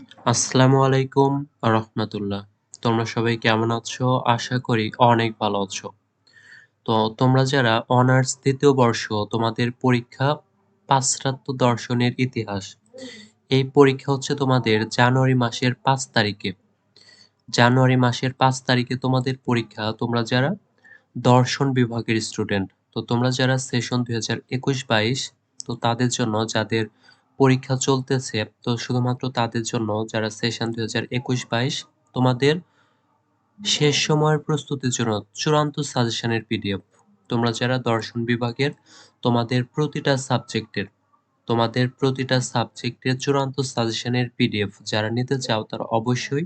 আসসালামু আলাইকুম রহমতুল্লাহ। তোমরা সবাই কেমন আছো? আশা করি অনেক ভালো আছো। তো তোমরা যারা অনার্স দ্বিতীয় বর্ষ, তোমাদের পরীক্ষা পাশ্চাত্য দর্শনের ইতিহাস। এই পরীক্ষা হচ্ছে তোমাদের জানুয়ারি মাসের পাঁচ তারিখে। জানুয়ারি মাসের পাঁচ তারিখে তোমাদের পরীক্ষা, তোমরা যারা দর্শন বিভাগের স্টুডেন্ট, তো তোমরা যারা সেশন দুই হাজার একুশ বাইশ, তো তাদের জন্য যাদের পরীক্ষা চলতেছে, তো শুধুমাত্র তাদের জন্য যারা সেশন দুই হাজার একুশ বাইশ, তোমাদের শেষ সময়ের প্রস্তুতির জন্য চূড়ান্ত সাজেশনের পিডিএফ। তোমরা যারা দর্শন বিভাগের, তোমাদের প্রতিটা সাবজেক্টের, তোমাদের প্রতিটা সাবজেক্টের চূড়ান্ত সাজেশনের পিডিএফ যারা নিতে চাও তারা অবশ্যই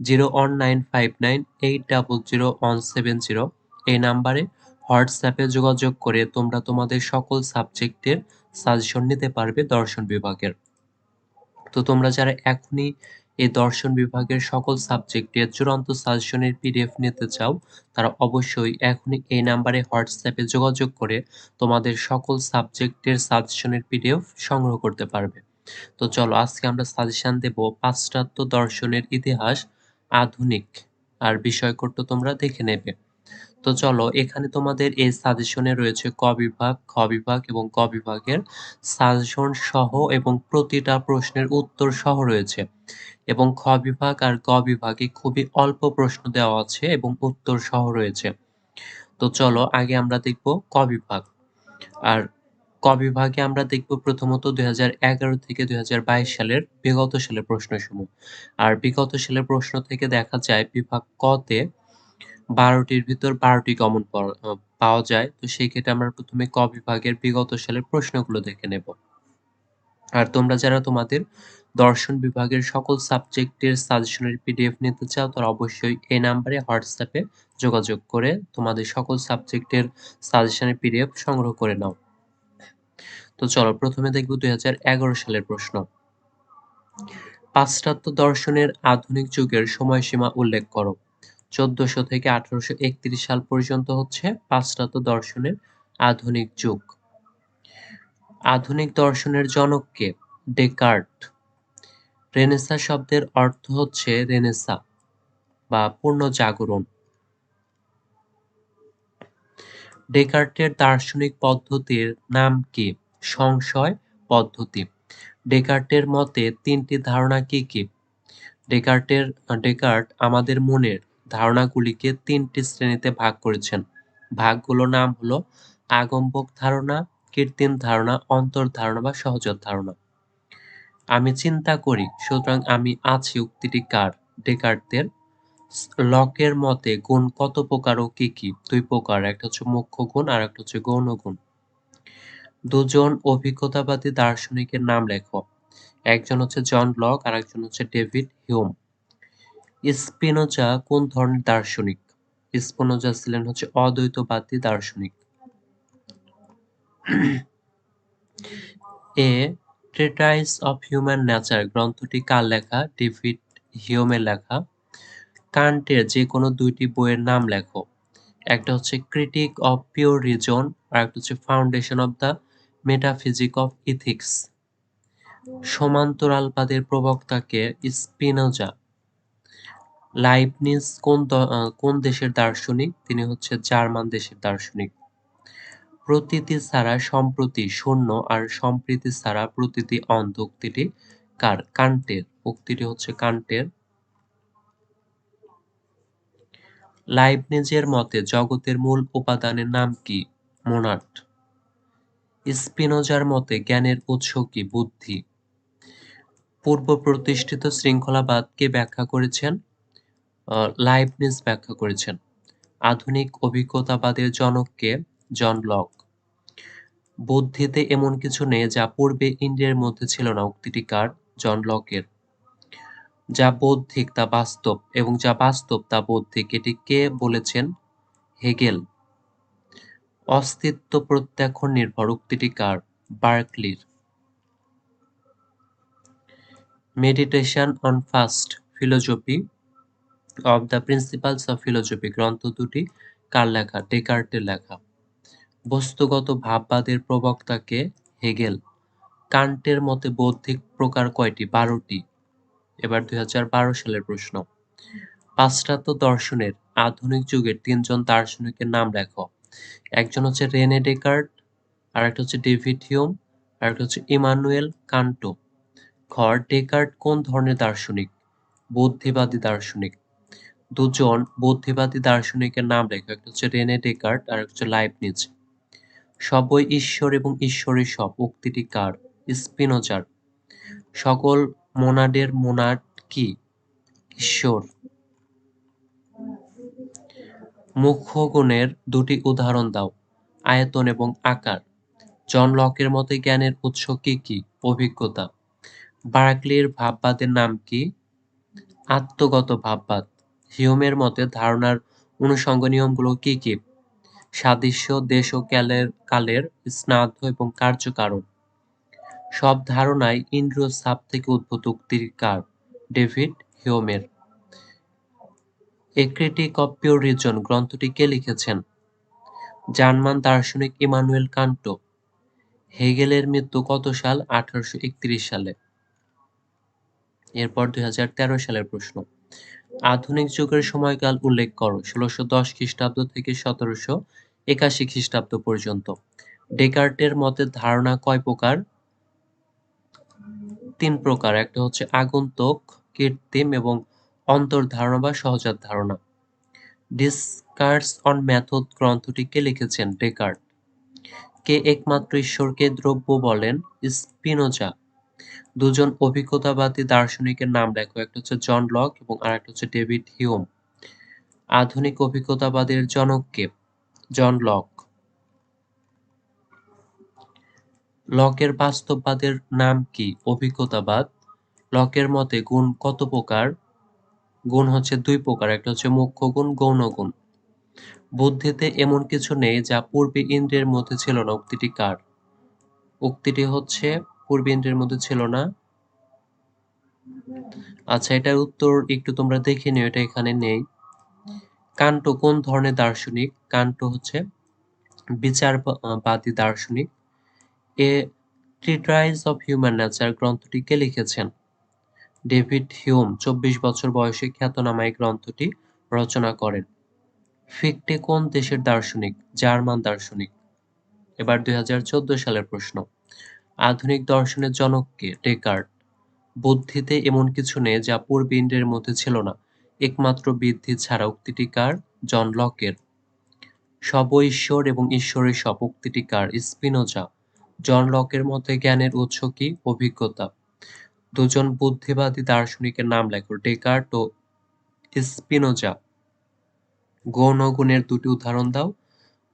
zero one nine five nine eight double zero one seven zero এই নাম্বারে হোয়াটসঅ্যাপে যোগাযোগ করে তোমরা তোমাদের সকল সাবজেক্টের সাজেশন নিতে পারবে দর্শন বিভাগের। তো তোমরা যারা এখনই এই দর্শন বিভাগের সকল সাবজেক্টের চূড়ান্ত সাজেশনের পিডিএফ নিতে চাও, তারা অবশ্যই এখনই এই নাম্বারে হোয়াটসঅ্যাপে যোগাযোগ করে তোমাদের সকল সাবজেক্টের সাজেশনের পিডিএফ সংগ্রহ করতে পারবে। তো চলো, আজকে আমরা সাজেশন দেব পাশ্চাত্য দর্শনের ইতিহাস, আধুনিক আর বিষয়কর্ত তোমরা দেখে নেবে। তো চলো, এখানে তোমাদের এই সাজেশনে রয়েছে ক বিভাগ, খ বিভাগ এবং ক বিভাগের সাজেশন সহ এবং প্রতিটা প্রশ্নের উত্তর সহ রয়েছে। এবং খ বিভাগ আর ক বিভাগে খুবই অল্প প্রশ্ন দেওয়া আছে এবং উত্তর সহ রয়েছে। তো চলো, আগে আমরা দেখব ক বিভাগ। আর ক বিভাগে আমরা দেখব প্রথমত দুই হাজার এগারো থেকে দুই হাজার বাইশ সালের বিগত সালের প্রশ্নসমূহ। আর বিগত সালের প্রশ্ন থেকে দেখা যায় বিভাগ কতে বারোটির ভিতর বারোটি কমন পাওয়া যায়। তো সেই ক্ষেত্রে আমরা প্রথমে ক বিভাগের বিগত সালের প্রশ্নগুলো দেখে নেব। আর তোমরা যারা তোমাদের দর্শন বিভাগের সকল সাবজেক্টের সাজেশনের পিডিএফ নিতে চাও, তারা অবশ্যই এই নাম্বারে হোয়াটসঅ্যাপে যোগাযোগ করে তোমাদের সকল সাবজেক্টের সাজেশনের পিডিএফ সংগ্রহ করে নাও। তো চলো, প্রথমে দেখব দুই সালের প্রশ্ন। পাশ্চাত্য দর্শনের আধুনিক যুগের সময়সীমা উল্লেখ করো। চোদ্দশো থেকে আঠারোশো একত্রিশ সাল পর্যন্ত হচ্ছে পাশ্চাত্য দর্শনের আধুনিক যুগ। আধুনিক দর্শনের জনককে ডেকার্ট। রেনেসা শব্দের অর্থ হচ্ছে রেনেসা বা পূর্ণ জাগরণ। ডেকার্টের দার্শনিক পদ্ধতির নাম কি? সংশয় পদ্ধতি। ডেকার্টের মতে তিনটি ধারণা কি কি? ডেকার্টের, ডেকার্ট আমাদের মনের ধারণাগুলিকে তিনটি শ্রেণীতে ভাগ করেছেন। ভাগগুলোর নাম হলো আগম্বক ধারণা, কৃত্রিম ধারণা, অন্তর ধারণা বা সহজত ধারণা। আমি চিন্তা করি, সুতরাং আমি আছি উক্তিটি কার? ডেকার্টদের লকের মতে গুণ কত প্রকার ও কি কি? দুই প্রকার, একটা হচ্ছে মুখ্য গুণ আর একটা হচ্ছে গৌণ গুণ। দুজন অভিজ্ঞতাবাদী দার্শনিকের নাম লেখো। একজন হচ্ছে জন লক আর একজন হচ্ছে ডেভিড হিউম। স্পিনোজা কোন ধরনের দার্শনিক? স্পিনোজা ছিলেন হচ্ছে অদ্বৈতবাদী দার্শনিক। A treatise of human nature গ্রন্থটি কার লেখা? ডেভিড হিউমের লেখা। কান্টের যে কোনো দুইটি বইয়ের নাম লেখো। একটা হচ্ছে ক্রিটিক অফ পিওর রিজন আর একটা হচ্ছে foundation of the metaphysic of ethics সমান্তরালবাদের প্রবক্তাকে স্পিনোজা লাইবনিজ কোন কোন দেশের দার্শনিক? তিনি হচ্ছে জার্মান দেশের দার্শনিক। প্রতীতি ছাড়া সম্প্রতি শূন্য আর সম্প্রীতি ছাড়া প্রতীতি অন্ধ উক্তিটি কার? কান্টের। উক্তিটি হচ্ছে কান্টের। লাইবনিজের মতে জগতের মূল উপাদানের নাম কি? মোনাট স্পিনোজার মতে জ্ঞানের উৎস কি? বুদ্ধি। পূর্ব প্রতিষ্ঠিত শৃঙ্খলাবাদকে ব্যাখ্যা করেছেন লাইবনিজ ব্যাখ্যা করেছেন। আধুনিক অভিজ্ঞতাবাদের জনককে জন লক। বুদ্ধিতে এমন কিছু নেই যা পূর্বে ইন্ডিয়ার মধ্যে ছিল না, উক্তিটি কার? জন লকের। যা বৌদ্ধিক, তা বাস্তব এবং যা বাস্তব, তা বৌদ্ধিক। এটি কে বলেছেন? হেগেল। অস্তিত্ব প্রত্যাখ্যান নির্ভর, উক্তিটি কার? বার্কলির। Meditation on first philosophy of the principles of philosophy গ্রন্থ দুটি, কার লেখা? ডেকার্টের লেখা। বস্তুগত ভাববাদের প্রবক্তাকে হেগেল। কান্টের মতে বৌদ্ধিক প্রকার কয়টি? বারোটি। এবার দুই হাজার বারো সালের প্রশ্ন। পাশ্চাত্য দর্শনের আধুনিক যুগের তিনজন দার্শনিকের নাম লেখো। একজন হচ্ছে রেনে ডেকার্ট আর একটা হচ্ছে ডেভিড হিউম আর একটা হচ্ছে ইমানুয়েল কান্টো। খ ডেকার্ট কোন ধরনের দার্শনিক? বুদ্ধিবাদী দার্শনিক। দুজন বুদ্ধিবাদী দার্শনিকের নাম লেখা, একটা হচ্ছে রেনে ডেকার্ট আর হচ্ছে লাইবনিজ। সবই ঈশ্বর এবং ঈশ্বরের সব, উক্তিটি কার? স্পিনোজার। সকল মোনাডের মোনাড কি? ঈশ্বর। মুখ্য গুণের দুটি উদাহরণ দাও, আয়তন এবং আকার। জন লকের মতে জ্ঞানের উৎস কি কি? অভিজ্ঞতা। বারাকলির ভাববাদের নাম কি? আত্মগত ভাববাদ। হিউমের মতে ধারণার অনুষঙ্গ নিয়মগুলো কি কি? সাদৃশ্য, দেশ ও কালের কালের স্নাধ্য এবং কার্যকারণ। সব ধারণাই ইন্দ্রিয় সাপ থেকে উদ্ভূত উক্তির কার? David হিউমের। A critique of pure reason গ্রন্থটি কে লিখেছেন? জার্মান দার্শনিক ইমানুয়েল কান্টো। হেগেলের মৃত্যু কত সাল? আঠারোশো একত্রিশ সালে। এরপর দুই হাজার তেরো সালের প্রশ্ন। আধুনিক যুগের সময়কাল উল্লেখ করো, ষোলোশো দশ খ্রিস্টাব্দ থেকে সতেরোশো একাশি খ্রিস্টাব্দ পর্যন্ত। ডেকার্টের মতে ধারণা কয় প্রকার? তিন প্রকার, একটা হচ্ছে আগন্তুক কৃত্রিম এবং অন্তর্ধারণা বা সহজাত ধারণা। ডিসকার্স অন ম্যাথড গ্রন্থটি কে লিখেছেন? ডেকার্ট। কে একমাত্র ঈশ্বরকে দ্রব্য বলেন? স্পিনোজা। দুজন অভিজ্ঞতাবাদী দার্শনিকের নাম লেখো, একটা হচ্ছে জন লক এবং আর একটা হচ্ছে ডেভিড হিউম। আধুনিক অভিজ্ঞতাবাদের জনককে জন লক। লকের বাস্তববাদের নাম কি? অভিজ্ঞতাবাদ। লকের মতে গুণ কত প্রকার? গুণ হচ্ছে দুই প্রকার, একটা হচ্ছে মুখ্য গুণ, গৌণ গুণ। বুদ্ধিতে এমন কিছু নেই যা পূর্বে ইন্দ্রিয়ের মধ্যে ছিল না। উক্তিটি কার? উক্তিটি হচ্ছে পূর্বে ইন্দ্রিয়ের মধ্যে ছিল না? আচ্ছা এটার উত্তর একটু তোমরা দেখে নিও, এটা এখানে নেই। কান্টো কোন ধরনের দার্শনিক? কান্টো হচ্ছে বিচারবাদী দার্শনিক। A treatise of human nature গ্রন্থটি কে লিখেছেন? ডেভিড হিউম, চব্বিশ বছর বয়সে খ্যাতনামা এই গ্রন্থটি রচনা করেন। ফিকটে কোন দেশের দার্শনিক? জার্মান দার্শনিক। এবার দুই হাজার চোদ্দ সালের প্রশ্ন। আধুনিক দর্শনের জনককে, ডেকার্ট। বুদ্ধিতে এমন কিছু নেই যা পূর্বে ইন্দ্রের মধ্যে ছিল না। একমাত্র বৃদ্ধি ছাড়া উক্তিটি কার? জন লকের। সব ঈশ্বর এবং ঈশ্বরের সব উক্তিটি কার? স্পিনোজা। জন লকের মতে জ্ঞানের উৎস কি? অভিজ্ঞতা। দুজন বুদ্ধিবাদী দার্শনিকের নাম লেখো, ডেকার্ট ও স্পিনোজা। গৌণ গুণের দুটি উদাহরণ দাও।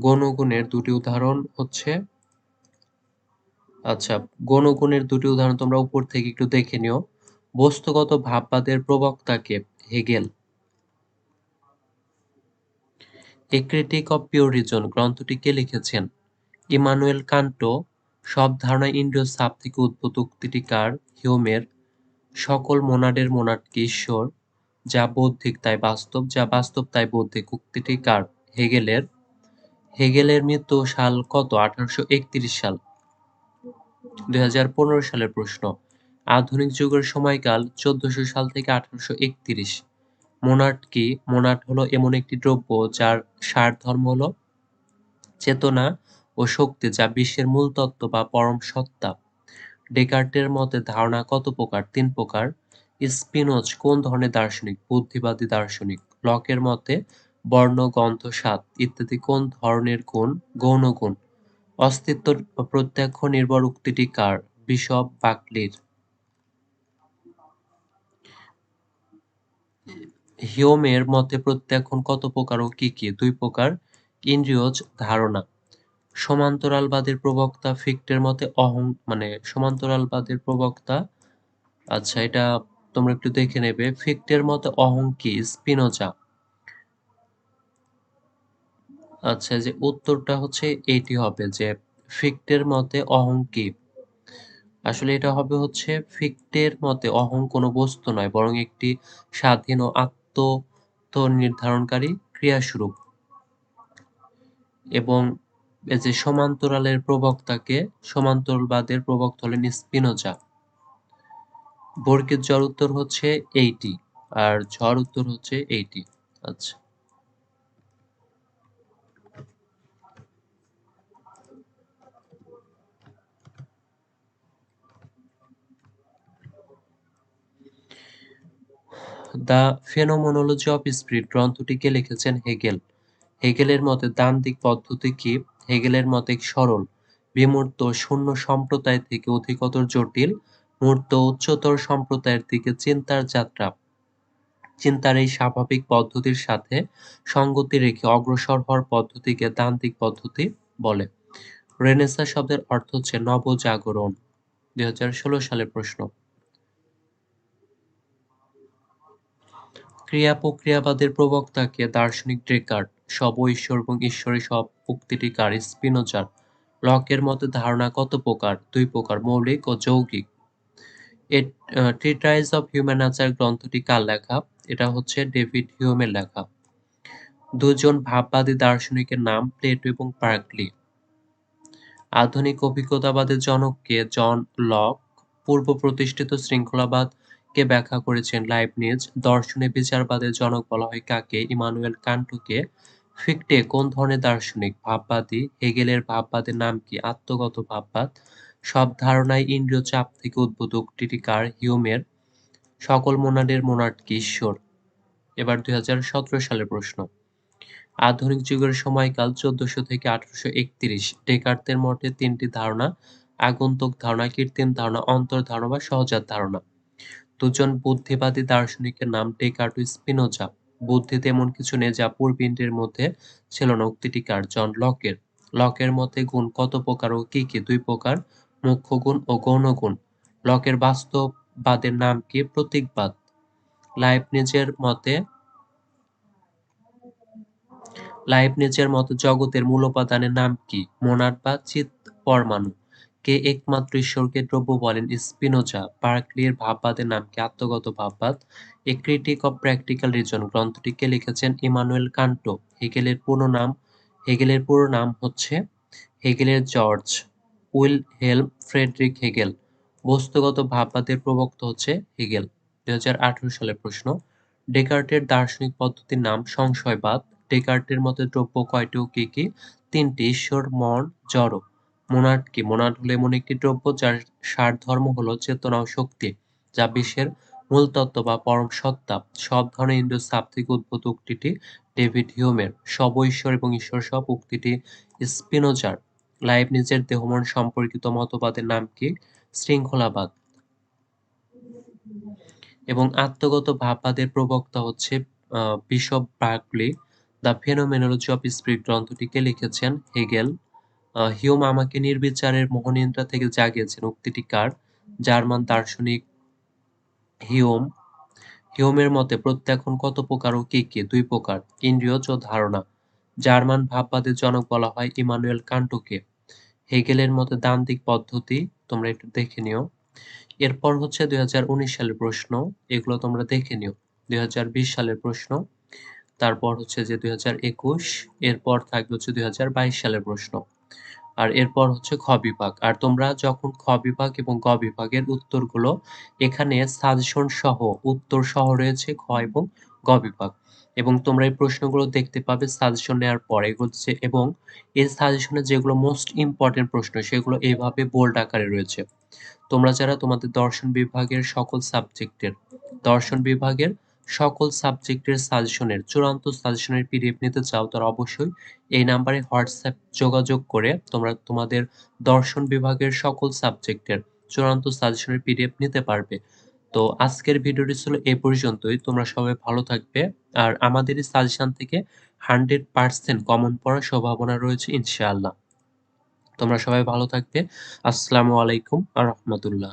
গৌণ গুণের দুটি উদাহরণ হচ্ছে আচ্ছা গৌণ গুণের দুটি উদাহরণ তোমরা উপর থেকে একটু দেখে নিও। বস্তুগত ভাববাদের প্রবক্তাকে Hegel. A critique of pure reason গ্রন্থটি কে লিখেছেন? ইমানুয়েল কান্টো। সব ধারণা ইন্দ্রিয় সাপ থেকে উদ্ভূত উক্তিটি কার? হিউমের। সকল মোনাডের মোনাডকে ঈশ্বর? যা বৌদ্ধিক তাই বাস্তব, যা বাস্তব তাই বৌদ্ধিক উক্তিটি কার? হেগেলের। হেগেলের মৃত্যু সাল কত? আঠারোশো একত্রিশ সাল। দুই হাজার পনেরো সালের প্রশ্ন, আধুনিক যুগের সময়কাল চোদ্দশো সাল থেকে আঠারোশো একত্রিশ। মোনাট কি? মোনাট হলো এমন একটি দ্রব্য যার সার ধর্ম হলো চেতনা ও শক্তি যা বিশ্বের মূল তত্ত্ব বা পরম সত্তা। ডেকার্টের মতে ধারণা কত প্রকার? তিন প্রকার। স্পিনোজ কোন ধরনের দার্শনিক? বুদ্ধিবাদী দার্শনিক। লকের মতে বর্ণ, গন্ধ, স্বাদ ইত্যাদি কোন ধরনের গুণ? গৌণ গুণ। অস্তিত্ব প্রত্যক্ষ নির্ভর উক্তিটি কার? বিশপ বাকলির। হিউমের মতে প্রত্যাখ্যান কত প্রকার ও কি কি? দুই প্রকার। ইন্দ্রিয়জ ধারণা। সমান্তরালবাদের প্রবক্তা ফিক্টের মতে অহং মানে সমান্তরালবাদের প্রবক্তা। আচ্ছা এটা তোমরা একটু দেখে নেবে। ফিক্টের মতে অহং কি স্পিনোজা। আচ্ছা যে উত্তরটা হচ্ছে এটি হবে যে ফিক্টের মতে অহং কি? আসলে এটা হবে হচ্ছে ফিক্টের মতে অহং কোনো বস্তু নয়, বরং একটি স্বাধীন ও আত্ম নির্ধারণকারী ক্রিয়াস্বরূপ। এবং যে সমান্তরালের প্রবক্তাকে, সমান্তরালবাদের প্রবক্তা হলেন স্পিনোজা। বর্গের জ্বর উত্তর হচ্ছে এইটি, আর ঝড় উত্তর হচ্ছে এইটি। আচ্ছা। দ্য ফেনোমোনোলজি অফ স্পিরিট গ্রন্থটিকে লিখেছেন হেগেল। হেগেলের মতে দিক পদ্ধতি কি? হেগেলের মতে সরল, বিমূর্ত, শূন্য সম্প্রদায় থেকে অধিকতর জটিল, মূর্ত, উচ্চতর সম্প্রদায়ের দিকে চিন্তার যাত্রা। চিন্তার এই স্বাভাবিক পদ্ধতির সাথে সঙ্গতি রেখে অগ্রসর হওয়ার পদ্ধতিকে তান্ত্রিক পদ্ধতি বলে। রেনেসা শব্দের অর্থ হচ্ছে নবজাগরণ। দুই হাজার ষোলো সালের প্রশ্ন। ক্রিয়া প্রক্রিয়াবাদের প্রবক্তাকে দার্শনিক ডেকার্ট সব ঈশ্বর এবং ঈশ্বরের সব উক্তিটি কার স্পিনোজার। লকের মতে ধারণা কত প্রকার? দুই প্রকার, মৌলিক ও যৌগিক। ট্রিটাইজ অফ হিউম্যান নেচার গ্রন্থটি কার লেখা? এটা হচ্ছে ডেভিড হিউমের লেখা। দুজন ভাববাদী দার্শনিকের নাম প্লেটো এবং পার্কলি। আধুনিক অভিজ্ঞতাবাদের জনককে জন লক পূর্ব প্রতিষ্ঠিত শৃঙ্খলাবাদ কে ব্যাখ্যা করেছেন লাইবনিজ? দর্শনে বিচারবাদের জনক বলা হয় কাকে? ইমানুয়েল কান্টুকে। ফিকটে, কোন ধরনের দার্শনিক? ভাববাদী। হেগেলের ভাববাদের নাম কি? আত্মগত ভাববাদ। সব ধারণায় ইন্দ্রিয় চাপ থেকে উদ্ভূত। উক্তিটি কার? হিউমের। সকল মোনাডের মোনাড কি? ঈশ্বর। এবার দুই হাজার সতেরো সালের প্রশ্ন। আধুনিক যুগের সময়কাল চোদ্দশো থেকে আঠারোশো একত্রিশ। ডেকার্তের মতে তিনটি ধারণা, আগন্তুক ধারণা, কৃত্রিম ধারণা, অন্তর ধারণা বা সহজাত ধারণা। দুজন বুদ্ধিবাদী দার্শনিকের নাম ডেকার্ট স্পিনোজা। বুদ্ধি তেমন কিছু নেই যা পূর্বিন্দ্রের মধ্যে ছিল না। উক্তিটি কার? জন লকের। লকের মতে গুণ কত প্রকার ও কি কি? দুই প্রকার, মুখ্য গুণ ও গৌণ গুণ। লকের বাস্তববাদের নাম কি? প্রতীকবাদ। লাইবনিজের মতে লাইবনিজের মতে জগতের মূল উপাদানের নাম কি? মোনাড বা চিত পরমাণু। কে একমাত্র ঈশ্বরকে দ্রব্য বলেন? স্পিনোজা। বার্কলির ভাববাদের নাম কি? আত্মগত ভাববাদ। A critique of practical reason গ্রন্থটিকে লিখেছেন? ইমানুয়েল কান্টো। হেগেলের পুরো নাম, হেগেলের পুরো নাম হচ্ছে হেগেলের George Wilhelm Friedrich Hegel. বস্তুগত ভাববাদের প্রবক্ত হচ্ছে হেগেল। দুই হাজার আঠারো সালের প্রশ্ন, ডেকার্টের দার্শনিক পদ্ধতির নাম সংশয়বাদ। ডেকার্টের মতে দ্রব্য কয়টি ও কি কি? তিনটি, ঈশ্বর, মন, জড়। মোনাড কি? মোনাড হলো এমন একটি দ্রব্য যার সার ধর্ম হলো চেতনা ও শক্তি, যা বিশ্বের মূল তত্ত্ব বা পরম সত্তা। সব ধরনের ইন্দ্রিয় সাপ থেকে উদ্ভূত উক্তিটি ডেভিড হিউমের সব ঈশ্বর এবং ঈশ্বর সব উক্তিটি স্পিনোজার লাইভ নিজের দেহমন সম্পর্কিত মতবাদের নাম কি? শৃঙ্খলাবাদ। এবং আত্মগত ভাববাদের প্রবক্তা হচ্ছে bishop Berkeley, the phenomenology of spirit গ্রন্থটিকে লিখেছেন হেগেল হিউম আমাকে নির্বিচারের মোহনিন্দ্রা থেকে জাগিয়েছেন উক্তিটি কার? জার্মান দার্শনিক হিউম। হিউমের মতে প্রত্যাখ্যান কত প্রকার ও কি কি? দুই প্রকার, ইন্দ্রিয় ও ধারণা। জার্মান ভাববাদের জনক বলা হয় ইমানুয়েল কান্টুকে। হেগেলের মতে দান্তিক পদ্ধতি, তোমরা একটু দেখে নিও। এরপর হচ্ছে দুই হাজার উনিশ সালের প্রশ্ন, এগুলো তোমরা দেখে নিও। দুই হাজার বিশ সালের প্রশ্ন, তারপর হচ্ছে যে দুই হাজার একুশ, এরপর থাকবে হচ্ছে দুই হাজার বাইশ সালের প্রশ্ন। আর এরপর হচ্ছে খ বিভাগ। আর তোমরা যখন খ বিভাগ এবং গ বিভাগের উত্তরগুলো এখানে সাজেশন সহ উত্তর সহ রয়েছে খ এবং গ বিভাগ। এবং তোমরা এই প্রশ্নগুলো দেখতে পাবে সাজেশন নেওয়ার পরে। হচ্ছে এবং এই সাজেশনে যেগুলো মোস্ট ইম্পর্টেন্ট প্রশ্ন, সেগুলো এইভাবে বোল্ড আকারে রয়েছে। তোমরা যারা তোমাদের দর্শন বিভাগের সকল সাবজেক্টের দর্শন বিভাগের সকল সাবজেক্টের সাজেশনের, চূড়ান্ত সাজেশনের পিডিএফ নিতে চাও তারা অবশ্যই এই নাম্বারে হোয়াটসঅ্যাপ যোগাযোগ করে তোমরা তোমাদের দর্শন বিভাগের সকল সাবজেক্টের চূড়ান্ত সাজেশনের পিডিএফ নিতে পারবে। তো আজকের ভিডিওটি ছিল এ পর্যন্তই। তোমরা সবাই ভালো থাকবে। আর আমাদের এই সাজেশন থেকে হান্ড্রেড পার্সেন্ট কমন পড়ার সম্ভাবনা রয়েছে ইনশাআল্লাহ। তোমরা সবাই ভালো থাকবে। আসসালামু আলাইকুম আ রহমতুল্লাহ।